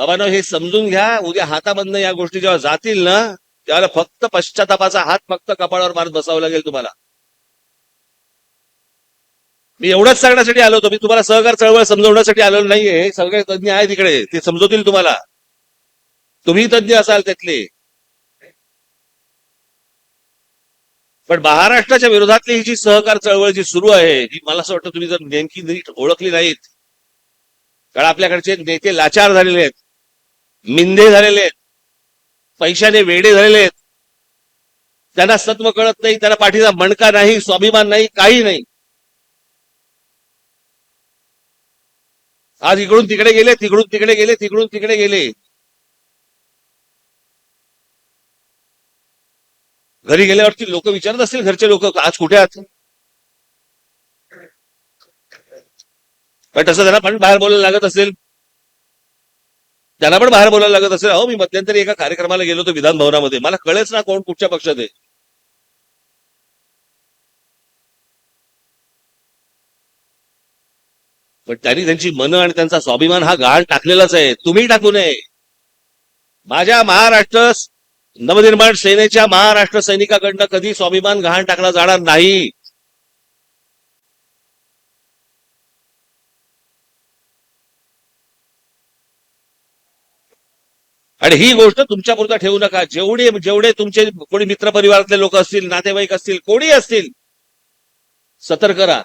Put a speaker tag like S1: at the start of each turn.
S1: बाबांनो हे समजून घ्या. उद्या हातामधनं या गोष्टी जेव्हा जातील ना त्यावेळेला फक्त पश्चातापाचा हात फक्त कपाळावर मारत बसावं लागेल तुम्हाला. मी एवढंच सांगण्यासाठी आलो होतो. मी तुम्हाला सहकार चळवळ समजवण्यासाठी आलेलो नाहीये. हे सगळे तज्ञ आहे तिकडे ते समजवतील तुम्हाला. तुम्ही तज्ञ असाल त्यातले. पण महाराष्ट्राच्या विरोधातली ही जी सहकार चळवळ जी सुरू आहे ही मला असं वाटतं तुम्ही जर नेमकी नीट ओळखली नाहीत कारण आपल्याकडचे नेते लाचार झालेले आहेत. मिंदे झालेले आहेत. पैशाने वेडे झालेले आहेत. त्यांना सत्व कळत नाही त्यांना पाठीचा मणका नाही स्वाभिमान नाही काही नाही. आज इकडून तिकडे गेले तिकडून तिकडे गेले तिकडून तिकडे गेले. घरी गेल्यावरती लोक विचारत असतील घरचे लोक आज कुठे आहात? पण तसं त्यांना पण बाहेर बोलायला लागत असेल. त्यांना पण बाहेर बोलायला लागत असेल अहो मी मध्यंतरी एका कार्यक्रमाला गेलो होतो विधान भवनामध्ये. मला कळेच ना कोण कुठच्या पक्षात आहे. पण त्यांनी त्यांची मनं आणि त्यांचा स्वाभिमान हा गाळ टाकलेलाच आहे. तुम्ही टाकू नये. माझ्या महाराष्ट्र नवनिर्माण सेनेच्या महाराष्ट्र सैनिकाकडनं कधी स्वाभिमान गहाण टाकला जाणार नाही? आणि ही गोष्ट तुमच्या पुरता ठेवू नका. जेवढे जेवढे तुमचे कोणी मित्र परिवारातले लोक असतील नातेवाईक असतील कोणी असतील सतर्क राहा.